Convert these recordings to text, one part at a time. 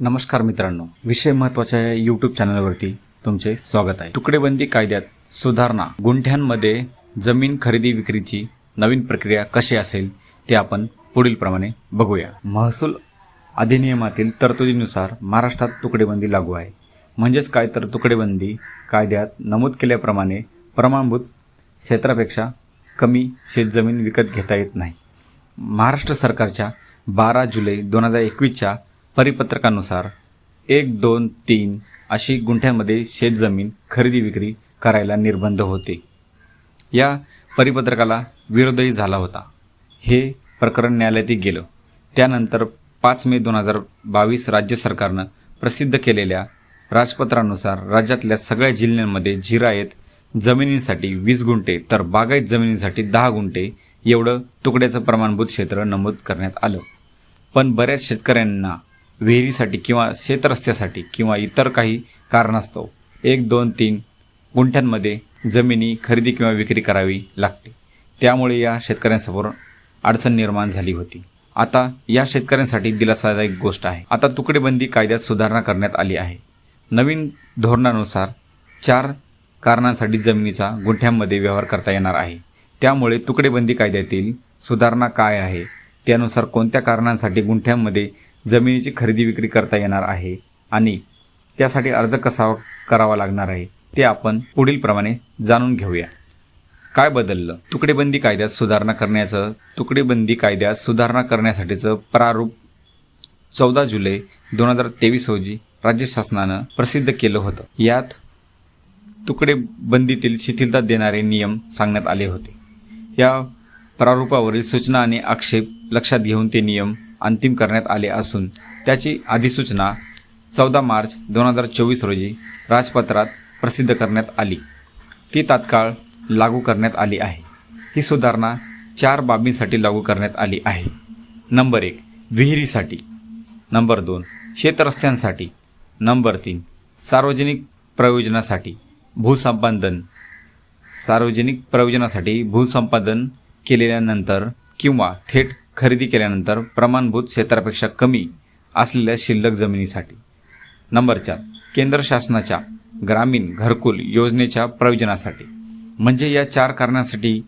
नमस्कार मित्रांनो विषय महत्त्वाच्या या यूट्यूब चॅनलवरती तुमचे स्वागत आहे. तुकडेबंदी कायद्यात सुधारणा गुंठ्यांमध्ये जमीन खरेदी विक्रीची नवीन प्रक्रिया कशी असेल ते आपण पुढील प्रमाणे बघूया. महसूल अधिनियमातील तरतुदीनुसार महाराष्ट्रात तुकडेबंदी लागू आहे. म्हणजेच काय तर तुकडेबंदी कायद्यात नमूद केल्याप्रमाणे प्रमाणभूत क्षेत्रापेक्षा कमी शेतजमीन विकत घेता येत नाही. महाराष्ट्र सरकारच्या बारा जुलै दोन हजार एकवीसच्या परिपत्रकानुसार एक दोन तीन अशी गुंठ्यामध्ये शेतजमीन खरेदी विक्री करायला निर्बंध होते. या परिपत्रकाला विरोधही झाला होता. हे प्रकरण न्यायालयातही गेलं. त्यानंतर पाच मे दोन हजार बावीस राज्य सरकारनं प्रसिद्ध केलेल्या राजपत्रानुसार राज्यातल्या सगळ्या जिल्ह्यांमध्ये जिरायत जमिनींसाठी वीस गुंठे तर बागायत जमिनींसाठी दहा गुंठे एवढं तुकड्याचं प्रमाणभूत क्षेत्र नमूद करण्यात आलं. पण बऱ्याच शेतकऱ्यांना विहिरीसाठी किंवा शेतरस्त्यासाठी किंवा इतर काही कारणास्तव एक दोन तीन गुंठ्यांमध्ये जमिनी खरेदी किंवा विक्री करावी लागते. त्यामुळे या शेतकऱ्यांसमोर अडचण निर्माण झाली होती. आता या शेतकऱ्यांसाठी दिलासादायक गोष्ट आहे. आता तुकडेबंदी कायद्यात सुधारणा करण्यात आली आहे. नवीन धोरणानुसार चार कारणांसाठी जमिनीचा गुंठ्यांमध्ये व्यवहार करता येणार आहे. त्यामुळे तुकडेबंदी कायद्यातील सुधारणा काय आहे? त्यानुसार कोणत्या कारणांसाठी गुंठ्यांमध्ये जमिनीची खरेदी विक्री करता येणार आहे आणि त्यासाठी अर्ज कसा करावा लागणार आहे ते आपण पुढील प्रमाणे जाणून घेऊया. काय बदललं? तुकडेबंदी कायद्यात सुधारणा करण्याचं तुकडेबंदी कायद्यात सुधारणा करण्यासाठीचं प्रारूप चौदा जुलै दोन हजार तेवीस रोजी राज्य शासनानं प्रसिद्ध केलं होतं. यात तुकडेबंदीतील शिथिलता देणारे नियम सांगण्यात आले होते. या प्रारूपावरील सूचना आणि आक्षेप लक्षात घेऊन ते नियम अंतिम करण्यात आले असून त्याची अधिसूचना चौदा मार्च दोन हजार चोवीस रोजी राजपत्रात प्रसिद्ध करण्यात आली. ती तात्काळ लागू करण्यात आली आहे. ही सुधारणा चार बाबींसाठी लागू करण्यात आली आहे. नंबर एक विहिरीसाठी. नंबर दोन शेतरस्त्यांसाठी. नंबर तीन सार्वजनिक प्रयोजनासाठी भूसंपादन. सार्वजनिक प्रयोजनासाठी भूसंपादन केलेल्यानंतर किंवा थेट खरेदी केल्यानंतर प्रमाणभूत क्षेत्रापेक्षा कमी असलेल्या शिल्लक जमिनीसाठी. नंबर चार केंद्र शासनाच्या ग्रामीण घरकुल योजनेच्या प्रयोजनासाठी. म्हणजे या चार कारणासाठी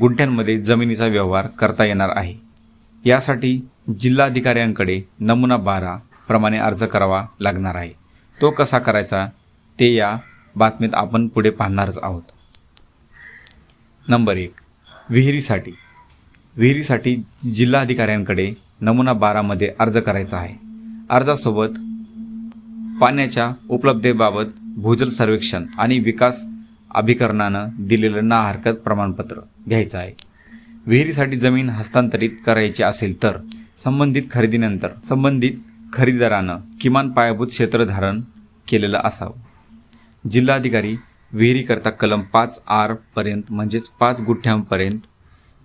गुंठ्यांमध्ये जमिनीचा व्यवहार करता येणार आहे. यासाठी जिल्हाधिकाऱ्यांकडे नमुना बारा प्रमाणे अर्ज करावा लागणार आहे. तो कसा करायचा ते या बातमीत आपण पुढे पाहणारच आहोत. नंबर एक विहिरीसाठी. विहिरीसाठी जिल्हाधिकाऱ्यांकडे नमुना बारामध्ये अर्ज करायचा आहे. अर्जासोबत पाण्याच्या उपलब्धतेबाबत भूजल सर्वेक्षण आणि विकास अभिकरणानं दिलेलं ना हरकत प्रमाणपत्र घ्यायचं आहे. विहिरीसाठी जमीन हस्तांतरित करायची असेल तर संबंधित खरेदीनंतर संबंधित खरेदीदारानं किमान पायाभूत क्षेत्र धारण केलेलं असावं. जिल्हाधिकारी विहिरीकरता कलम पाच आरपर्यंत म्हणजेच पाच गुठ्ठ्यांपर्यंत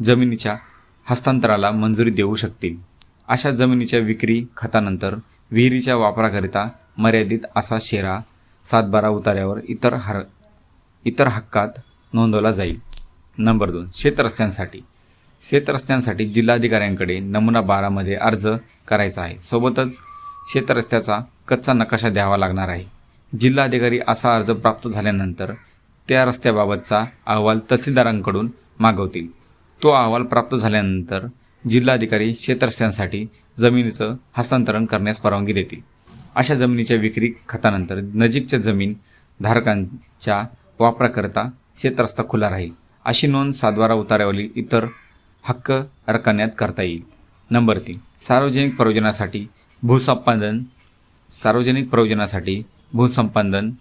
जमिनीच्या हस्तांतराला मंजुरी देऊ शकतील. अशा जमिनीच्या विक्री खतानंतर विहिरीच्या वापराकरिता मर्यादित असा शेरा सातबारा उतार्यावर इतर हर इतर हक्कात नोंदवला जाईल. नंबर दोन शेतरस्त्यांसाठी. शेतरस्त्यांसाठी जिल्हाधिकाऱ्यांकडे नमुना बारामध्ये अर्ज करायचा आहे. सोबतच शेतरस्त्याचा कच्चा नकाशा द्यावा लागणार आहे. जिल्हाधिकारी असा अर्ज प्राप्त झाल्यानंतर त्या रस्त्याबाबतचा अहवाल तहसीलदारांकडून मागवतील. तो अहवाल प्राप्त झाल्यानंतर जिल्हाधिकारी शेतरस्त्यांसाठी जमिनीचं हस्तांतरण करण्यास परवानगी देतील. अशा जमिनीच्या विक्री खतानंतर नजीकच्या जमीन धारकांच्या वापराकरता शेतरस्ता खुला राहील अशी नोंद सातबारा उतार्यावरील इतर हक्क रकान्यात करता येईल. नंबर तीन सार्वजनिक प्रयोजनासाठी भूसंपादन सार्वजनिक प्रयोजनासाठी भूसंपादन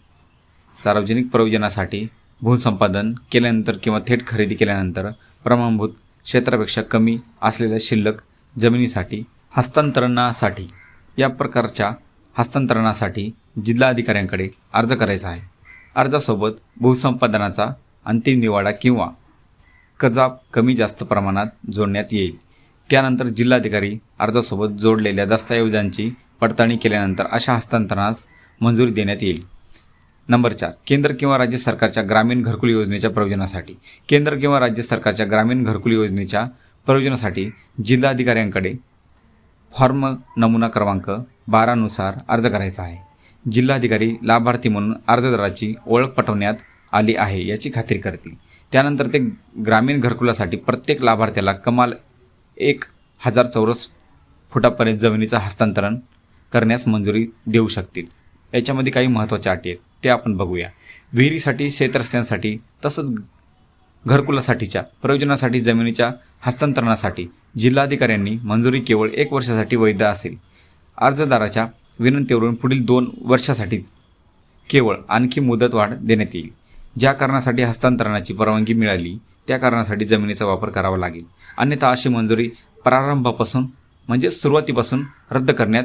सार्वजनिक प्रयोजनासाठी भूसंपादन केल्यानंतर किंवा थेट खरेदी केल्यानंतर प्रमाणभूत क्षेत्रापेक्षा कमी असलेल्या शिल्लक जमिनीसाठी हस्तांतरणासाठी या प्रकारच्या हस्तांतरणासाठी जिल्हाधिकाऱ्यांकडे अर्ज करायचा आहे. अर्जासोबत भूसंपादनाचा अंतिम निवाडा किंवा कजाब कमी जास्त प्रमाणात जोडण्यात येईल. त्यानंतर जिल्हाधिकारी अर्जासोबत जोडलेल्या दस्तऐवजांची पडताळणी केल्यानंतर अशा हस्तांतरणास मंजुरी देण्यात येईल. नंबर चार केंद्र किंवा राज्य सरकारच्या ग्रामीण घरकुल योजनेच्या प्रयोजनासाठी. केंद्र किंवा राज्य सरकारच्या ग्रामीण घरकुल योजनेच्या प्रयोजनासाठी जिल्हाधिकाऱ्यांकडे फॉर्म नमुना क्रमांक बारानुसार अर्ज करायचा आहे. जिल्हाधिकारी लाभार्थी म्हणून अर्जदाराची ओळख पटवण्यात आली आहे याची खात्री करतील. त्यानंतर ते ग्रामीण घरकुलासाठी प्रत्येक लाभार्थ्याला कमाल एक हजार चौरस फुटापर्यंत जमिनीचं हस्तांतरण करण्यास मंजुरी देऊ शकतील. याच्यामध्ये काही महत्त्वाच्या अटी आहेत. ते आपण बघूया. विहिरीसाठी शेतरस्त्यांसाठी तसंच घरकुलासाठीच्या प्रयोजनासाठी जमिनीच्या हस्तांतरणासाठी जिल्हाधिकाऱ्यांनी मंजुरी केवळ एक वर्षासाठी वैध असेल. अर्जदाराच्या विनंतीवरून पुढील दोन वर्षासाठीच केवळ आणखी मुदतवाढ देण्यात येईल. ज्या कारणासाठी हस्तांतरणाची परवानगी मिळाली त्या कारणासाठी जमिनीचा वापर करावा लागेल. अन्यथा अशी मंजुरी प्रारंभापासून म्हणजे सुरुवातीपासून रद्द करण्यात